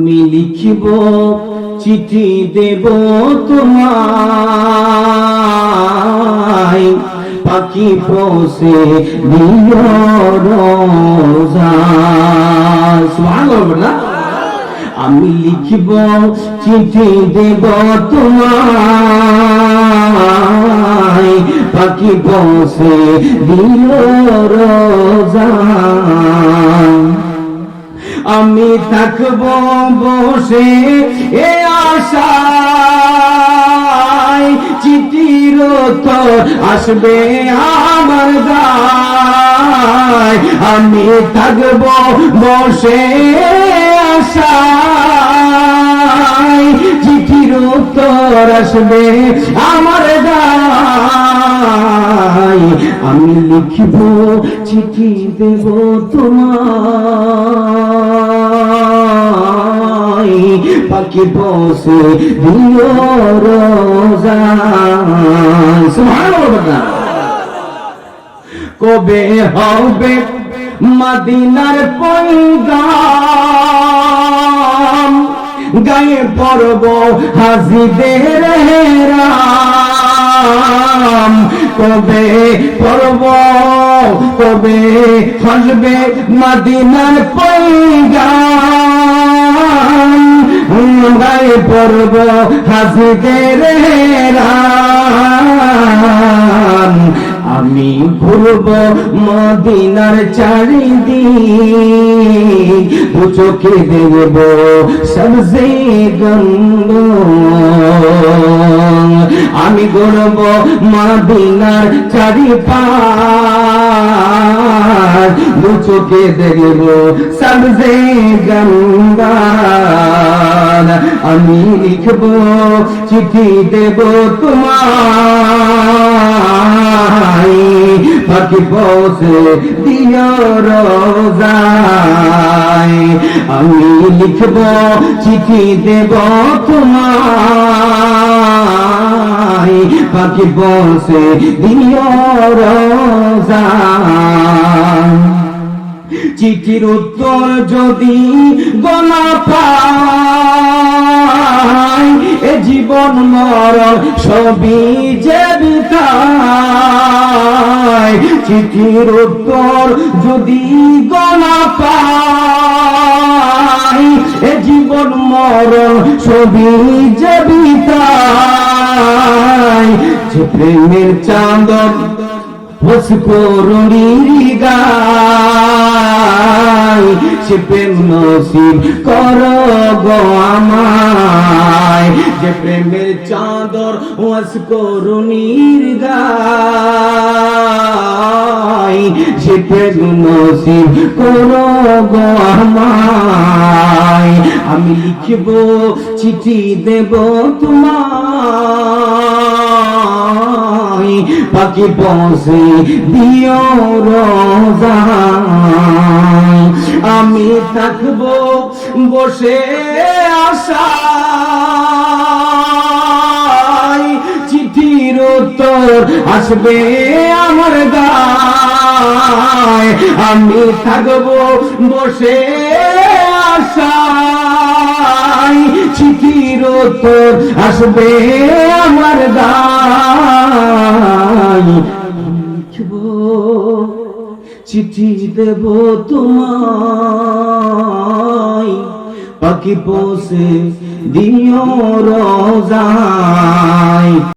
আমি লিখিব, চিঠি দেব তোমায়। পাখি পোষে না? আমি লিখিব, চিঠি দেব তোমায়। পাখি বসে দিল রোজা আমি থাকব বসে এ আশায়, চিঠির আসবে আমার গায় আমি থাকব বসে আশায়, চিঠির উত্তর আসবে আমার গায় আমি লিখব, চিঠি দেব তোমায় পাখি বসে কবে হবে মদিনার পৈগাম গায়ে পড়ব হাজিদের রাম কবে পড়ব কবে হাসবে মদিনার পৈগাম গায়ে পড়ব হাজিদের রাম। আমি ঘুরব মদিনার চারিদিক। দু চোখে দেখব সবসে গঙ্গ আমি ঘুরব মদিনার দু চোখে দেখব সবসে গঙ্গা আমি লিখব, চিঠি দেব তোমায়। পাখি পৌঁছে দিও রোজায়। আমি লিখব, চিঠি দেব তোমায়। পাখি পৌঁছে দিও রোজায়। চিঠির উত্তর যদি গনা পাই এ জীবন মরণ সবই যে চিঠির উত্তর যদি গনা পাই এ জীবন মরণ সবই যে যে প্রেমের চাঁদন করুণীর গায় সে প্রেম নসিব। কর গো আমায়। যে প্রেমের চাদর ওয়াস করুণীর গায় সে প্রেম নসিব কর গো আমায়। আমি লিখব, চিঠি দেব তোমায়। পাখি পৌঁছে দিও রোজা। থাকব বসে আশায়। চিঠির উত্তর আসবে আমার গায়। আমি থাকব বসে আশায়। চিঠির উত্তর আসবে আমার গায়। চিঠি দেব তোমায়। পাখি পোষে দিও রোজায়।